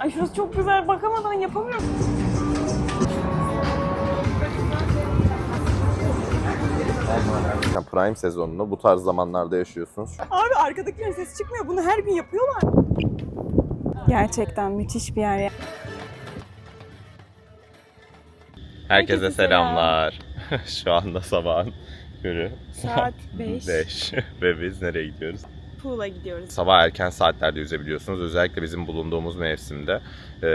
Ay şurası çok güzel. Bakamadan yapamıyorum. Yani Prime sezonunu bu tarz zamanlarda yaşıyorsunuz. Abi arkadakilerin sesi çıkmıyor. Bunu her gün yapıyorlar. Gerçekten müthiş bir yer ya. Herkese Herkese selam. selamlar. Şu anda sabahın körü. Saat 5. 5 ve biz nereye gidiyoruz? Pool'a gidiyoruz. Sabah erken saatlerde yüzebiliyorsunuz. Özellikle bizim bulunduğumuz mevsimde. Ee,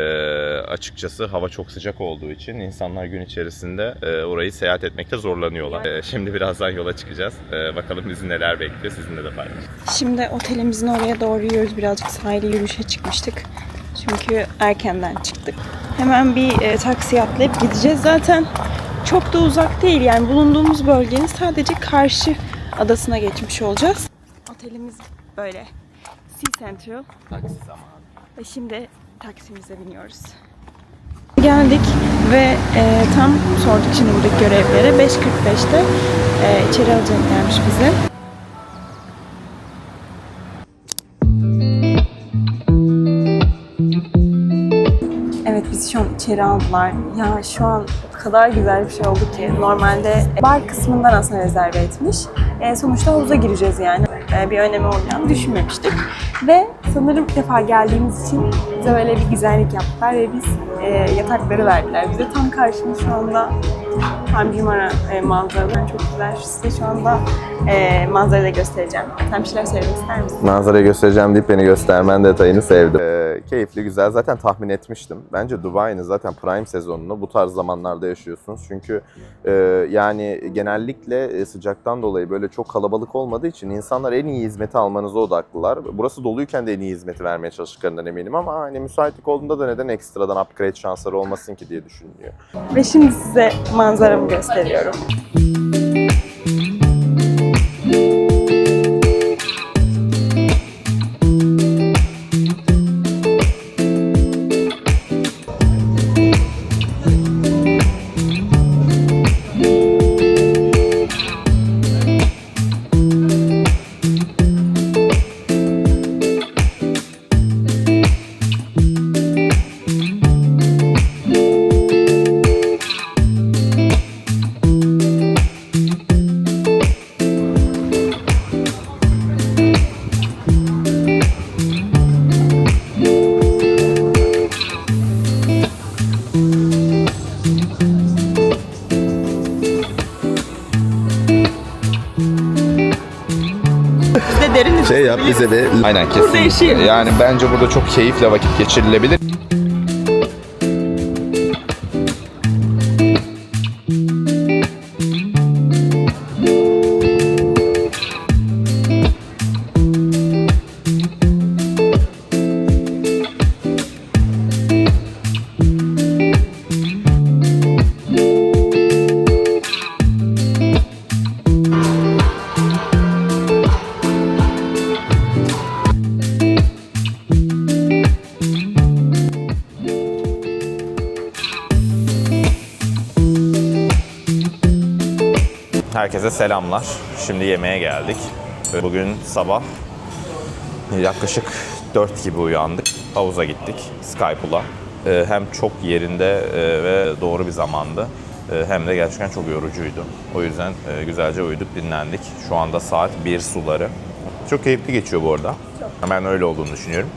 açıkçası hava çok sıcak olduğu için insanlar gün içerisinde e, orayı seyahat etmekte zorlanıyorlar. Ee, şimdi birazdan yola çıkacağız. Ee, bakalım bizi neler bekliyor. Sizinle de paylaşacağız. Şimdi otelimizin oraya doğru yürüyoruz. Birazcık sahile yürüyüşe çıkmıştık. Çünkü erkenden çıktık. Hemen bir e, taksi atlayıp gideceğiz. Zaten çok da uzak değil. Yani bulunduğumuz bölgenin sadece karşı adasına geçmiş olacağız. Otelimiz böyle. Sea Central. Taksi zamanı. Ve şimdi taksimize biniyoruz. Geldik ve e, tam sorduk şimdi buradaki görevlere. 5.45'te e, içeri alacaklarmış bizi. Evet bizi şu an içeri aldılar. Ya şu an kadar güzel bir şey oldu ki. Normalde bar kısmından aslında rezerve etmiş. E, sonuçta havuza gireceğiz yani. E, bir önemi olacağını düşünmemiştik. Ve sanırım ilk defa geldiğimiz için bize böyle bir güzellik yaptılar ve biz e, yatakları verdiler. Bize tam karşımız şu anda Tam Cumara e, manzaraları çok güzel. Size şu anda e, manzarayı da göstereceğim. Sen bir şeyler söylemek ister misin? Manzarayı göstereceğim deyip beni göstermen detayını sevdim. Ee, keyifli, güzel. Zaten tahmin etmiştim. Bence Dubai'nin zaten prime sezonunu bu tarz zamanlarda yaşıyorsunuz. Çünkü e, yani genellikle e, sıcaktan dolayı böyle çok kalabalık olmadığı için insanlar en iyi hizmeti almanıza odaklılar. Burası doluyken de en iyi hizmeti vermeye çalıştıklarından eminim ama hani müsaitlik olduğunda da neden ekstradan upgrade şansları olmasın ki diye düşünülüyor. Ve şimdi size manzaramı gösteriyorum. Şey yap bize bir... Aynen yaşayalım. Yani bence burada çok keyifle vakit geçirilebilir. Herkese selamlar. Şimdi yemeğe geldik. Bugün sabah yaklaşık 4 gibi uyandık. Havuza gittik Skypool'a. Ee, Hem çok yerinde e, ve doğru bir zamandı. e, Hem de gerçekten çok yorucuydu. O yüzden e, güzelce uyuduk, dinlendik. Şu anda saat 1 suları. Çok keyifli geçiyor bu arada. Ben öyle olduğunu düşünüyorum.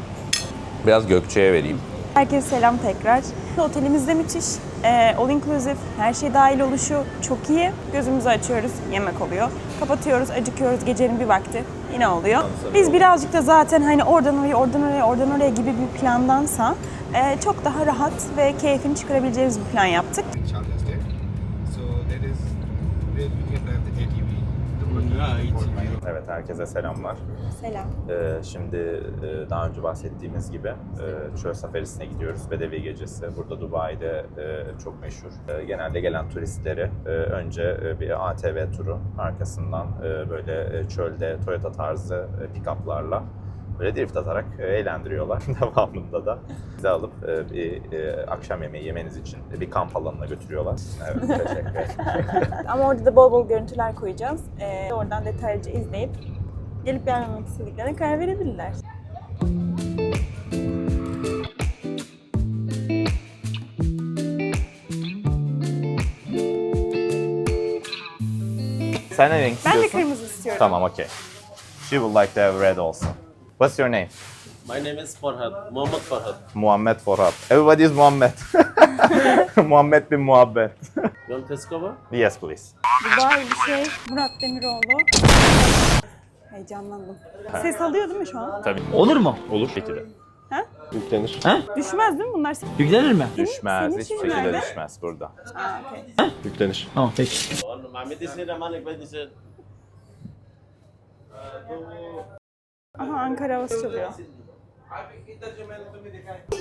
Biraz Gökçe'ye vereyim. Herkese selam tekrar. Otelimiz de müthiş. Ee, all inclusive, her şey dahil oluşu çok iyi. Gözümüzü açıyoruz, yemek oluyor. Kapatıyoruz, acıkıyoruz gecenin bir vakti. Yine oluyor. Biz birazcık da zaten hani oradan oraya, oradan oraya, oradan oraya gibi bir plandansa e, çok daha rahat ve keyfini çıkarabileceğimiz bir plan yaptık. So that is where we can have the ATV. Evet, herkese selamlar. Selam. Ee, şimdi e, daha önce bahsettiğimiz gibi e, çöl safarisine gidiyoruz. Bedevi Gecesi. Burada Dubai'de e, çok meşhur. E, Genelde gelen turistleri e, önce e, bir ATV turu, arkasından e, böyle çölde Toyota tarzı e, pick-up'larla Böyle drift atarak e, eğlendiriyorlar. Devamında da bizi alıp e, bir e, akşam yemeği yemeniz için bir kamp alanına götürüyorlar. Evet, teşekkür ederim. Ama orada da bol bol görüntüler koyacağız. Ee, oradan detaylıca izleyip gelip gelmemek istediklerine karar verebilirler. Sen ne renk istiyorsun? Ben de kırmızı istiyorum. Tamam okey. She would like to have red also. What's your name? My name is Farhad, Muhammad Farhad. Muhammed Forhat. Everybody is Muhammed. Muhammed bin Muhabbet. You want test cover? yes please. Dubai bir şey. Murat Demiroğlu. Heyecanlandım. Ses alıyor değil mi şu an? Tabii. Olur mu? Olur şekilde. Yüklenir. Düşmez değil mi bunlar? Yüklenir mi? Düşmez. Senin Hiçbir için şekilde nerede? düşmez burada. Aa, okey. Yüklenir. Tamam peki. On Mehmet ise Ramanik ben ise Aha Ankara havası çalıyor.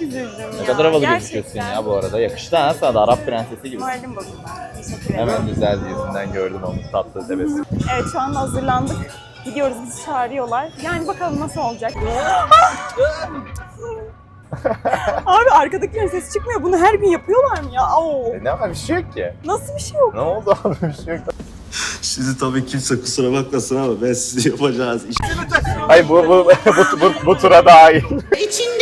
Üzüldüm Ne kadar havalı gözüküyorsun ya bu arada. Yakıştı ha sana da Arap prensesi gibi. Moralim bozuldu. Teşekkür ederim. Hemen güzel yüzünden gördüm onu tatlı tebessüm. Evet şu anda hazırlandık. Gidiyoruz bizi çağırıyorlar. Yani bakalım nasıl olacak. Abi arkadakilerin sesi çıkmıyor. Bunu her gün yapıyorlar mı ya? Oo. E ne var bir şey yok ki. Nasıl bir şey yok? Ne oldu abi bir şey yok. Sizi tabii kimse kusura bakmasın ama ben sizi yapacağız Hayır bu bu bu, bu, bu tura dahil. İçin